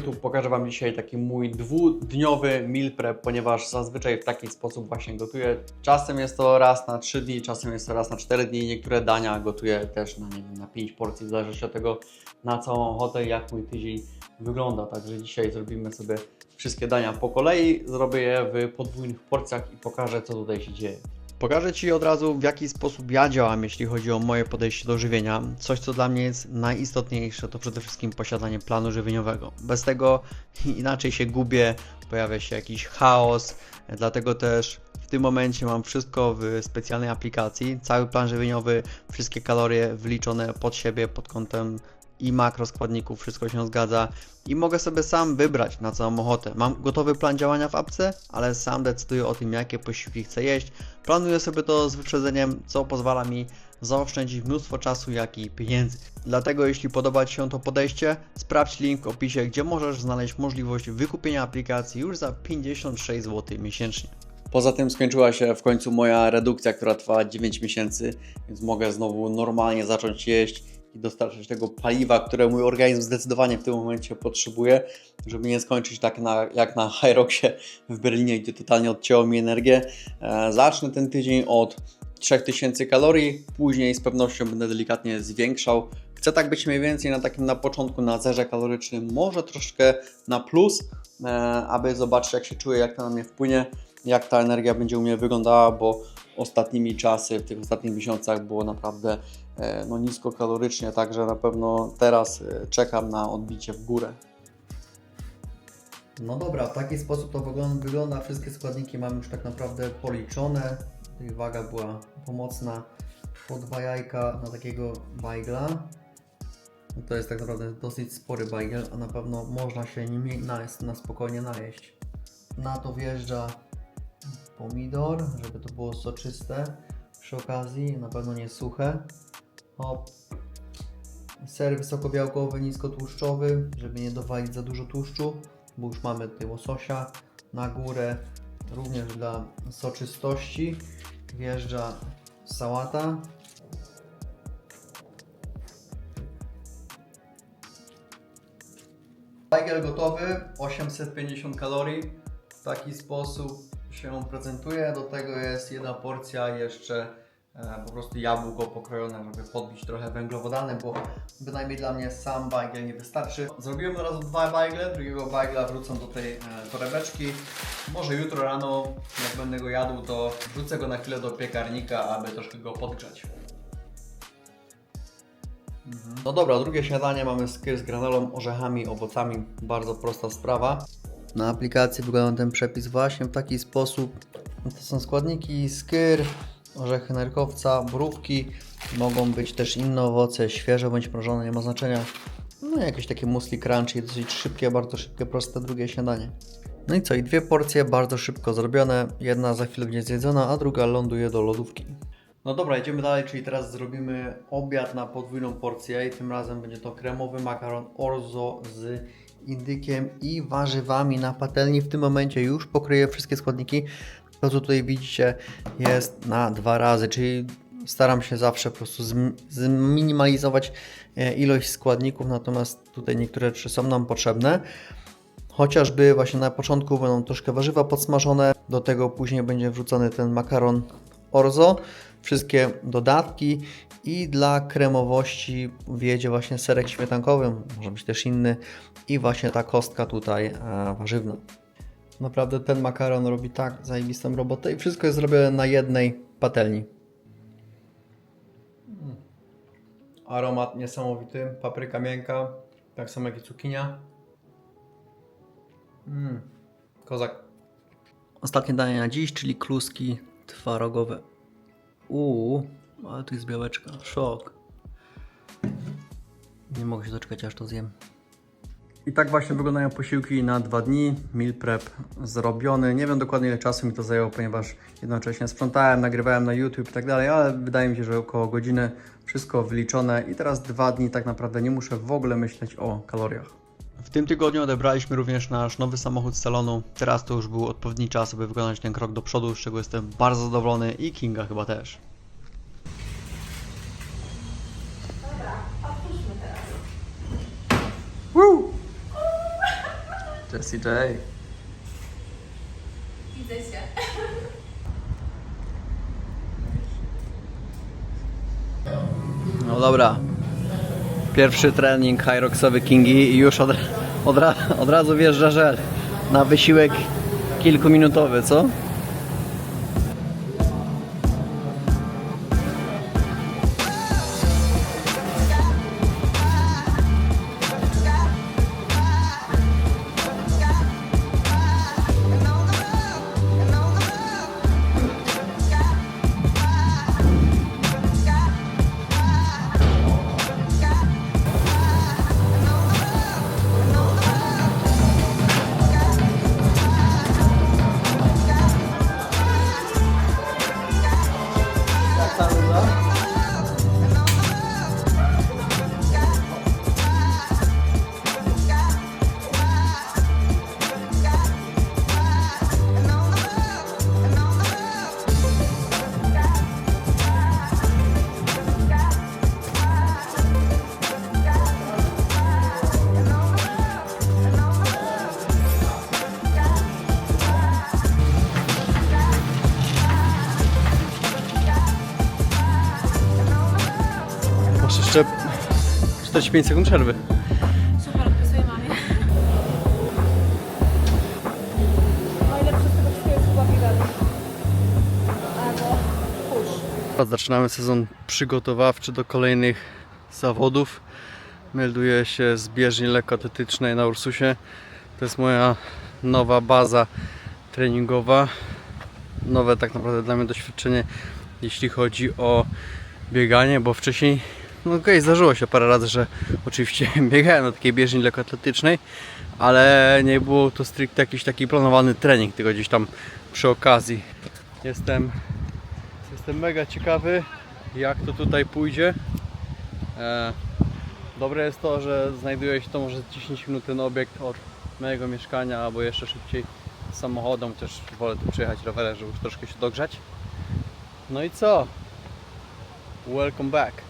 YouTube. Pokażę Wam dzisiaj taki mój dwudniowy meal prep, ponieważ zazwyczaj w taki sposób właśnie gotuję. Czasem jest to raz na 3 dni, czasem jest to raz na 4 dni. Niektóre dania gotuję też na, nie wiem, na 5 porcji, w zależności od tego na całą ochotę, jak mój tydzień wygląda. Także dzisiaj zrobimy sobie wszystkie dania po kolei, zrobię je w podwójnych porcjach i pokażę, co tutaj się dzieje. Pokażę Ci od razu, w jaki sposób ja działam, jeśli chodzi o moje podejście do żywienia. Coś, co dla mnie jest najistotniejsze, to przede wszystkim posiadanie planu żywieniowego. Bez tego inaczej się gubię, pojawia się jakiś chaos, dlatego też w tym momencie mam wszystko w specjalnej aplikacji, cały plan żywieniowy, wszystkie kalorie wliczone pod siebie pod kątem i makroskładników, wszystko się zgadza i mogę sobie sam wybrać na mam ochotę. Mam gotowy plan działania w apce, ale sam decyduję o tym, jakie posiłki chcę jeść. Planuję sobie to z wyprzedzeniem, co pozwala mi zaoszczędzić mnóstwo czasu, jak i pieniędzy. Dlatego jeśli podoba Ci się to podejście, sprawdź link w opisie, gdzie możesz znaleźć możliwość wykupienia aplikacji już za 56 zł miesięcznie. Poza tym skończyła się w końcu moja redukcja, która trwała 9 miesięcy, więc mogę znowu normalnie zacząć jeść i dostarczać tego paliwa, które mój organizm zdecydowanie w tym momencie potrzebuje, żeby nie skończyć tak na, jak na Hyroxie w Berlinie, gdzie totalnie odcięło mi energię. E, zacznę ten tydzień od 3000 kalorii, później z pewnością będę delikatnie zwiększał. Chcę tak być mniej więcej na takim na początku na zerze kalorycznym, może troszkę na plus, e, aby zobaczyć jak się czuję, jak to na mnie wpłynie, jak ta energia będzie u mnie wyglądała, bo ostatnimi czasy, w tych ostatnich miesiącach było naprawdę e, no, niskokalorycznie, także na pewno teraz e, czekam na odbicie w górę. No dobra, w taki sposób to wygląda. Wszystkie składniki mam już tak naprawdę policzone. Tutaj waga była pomocna. Po dwa jajka na takiego bajgla. No To jest tak naprawdę dosyć spory bajgel, a na pewno można się nim na, na spokojnie najeść. Na to wjeżdża pomidor, żeby to było soczyste. Przy okazji, na pewno nie suche. Hop. Ser wysokobiałkowy, niskotłuszczowy, żeby nie dowalić za dużo tłuszczu, bo już mamy tutaj łososia. Na górę również dla soczystości wjeżdża sałata. Bajgiel gotowy, 850 kalorii. W taki sposób się prezentuje. Do tego jest jedna porcja jeszcze e, po prostu jabłko pokrojone, żeby podbić trochę węglowodany, bo bynajmniej dla mnie sam bajgiel nie wystarczy. Zrobiłem od razu dwa bajgle, drugiego bajgla wrócę do tej e, torebeczki. Może jutro rano, jak będę go jadł, to wrzucę go na chwilę do piekarnika, aby troszkę go podgrzać. No dobra, drugie śniadanie mamy z granolą, orzechami, owocami. Bardzo prosta sprawa. Na aplikacji wygląda ten przepis właśnie w taki sposób. To są składniki skyr, orzechy nerkowca, borówki. Mogą być też inne owoce, świeże bądź mrożone, nie ma znaczenia. No jakieś takie musli crunchy, dosyć szybkie, bardzo szybkie, proste drugie śniadanie. No i co, i dwie porcje bardzo szybko zrobione. Jedna za chwilę będzie zjedzona, a druga ląduje do lodówki. No dobra, idziemy dalej, czyli teraz zrobimy obiad na podwójną porcję i tym razem będzie to kremowy makaron orzo z indykiem i warzywami na patelni. W tym momencie już pokryję wszystkie składniki. To co tutaj widzicie jest na dwa razy, czyli staram się zawsze po prostu zm- zminimalizować e, ilość składników, natomiast tutaj niektóre rzeczy są nam potrzebne. Chociażby właśnie na początku będą troszkę warzywa podsmażone, do tego później będzie wrzucony ten makaron orzo, wszystkie dodatki i dla kremowości wjedzie właśnie serek śmietankowy, może być też inny i właśnie ta kostka tutaj e, warzywna. Naprawdę ten makaron robi tak zajebistą robotę i wszystko jest zrobione na jednej patelni. Mm. Aromat niesamowity, papryka miękka, tak samo jak i cukinia. Mm. Kozak. Ostatnie danie na dziś, czyli kluski twarogowe. Uuu, ale tu jest białeczka. Szok. Nie mogę się doczekać, aż to zjem. I tak właśnie wyglądają posiłki na dwa dni. Meal prep zrobiony. Nie wiem dokładnie ile czasu mi to zajęło, ponieważ jednocześnie sprzątałem, nagrywałem na YouTube i tak dalej, ale wydaje mi się, że około godziny wszystko wyliczone i teraz dwa dni tak naprawdę nie muszę w ogóle myśleć o kaloriach. W tym tygodniu odebraliśmy również nasz nowy samochód z salonu. Teraz to już był odpowiedni czas, aby wykonać ten krok do przodu, z czego jestem bardzo zadowolony i Kinga chyba też. Dobra, teraz. Woo! Jessie J. Widzę się. No dobra. Pierwszy trening Hyroxowy Kingi i już od, od, od razu wjeżdża żel na wysiłek kilkuminutowy, co? 감사합니다. Jeszcze 45 sekund przerwy. Super, odpisuję mamie. Najlepsze z tego wszystkiego jest chyba bilet. Albo push. Zaczynamy sezon przygotowawczy do kolejnych zawodów. Melduję się z bieżni lekkoatletycznej na Ursusie. To jest moja nowa baza treningowa. Nowe tak naprawdę dla mnie doświadczenie, jeśli chodzi o bieganie, bo wcześniej, no okej, zdarzyło się parę razy, że oczywiście biegałem na takiej bieżni lekkoatletycznej, ale nie było to stricte jakiś taki planowany trening, tylko gdzieś tam przy okazji. Jestem Jestem mega ciekawy, jak to tutaj pójdzie. E, dobre jest to, że znajduje się to może 10 minut ten obiekt od mojego mieszkania, albo jeszcze szybciej samochodem, chociaż wolę tu przyjechać rowerem, żeby już troszkę się dogrzać. No i co? Welcome back.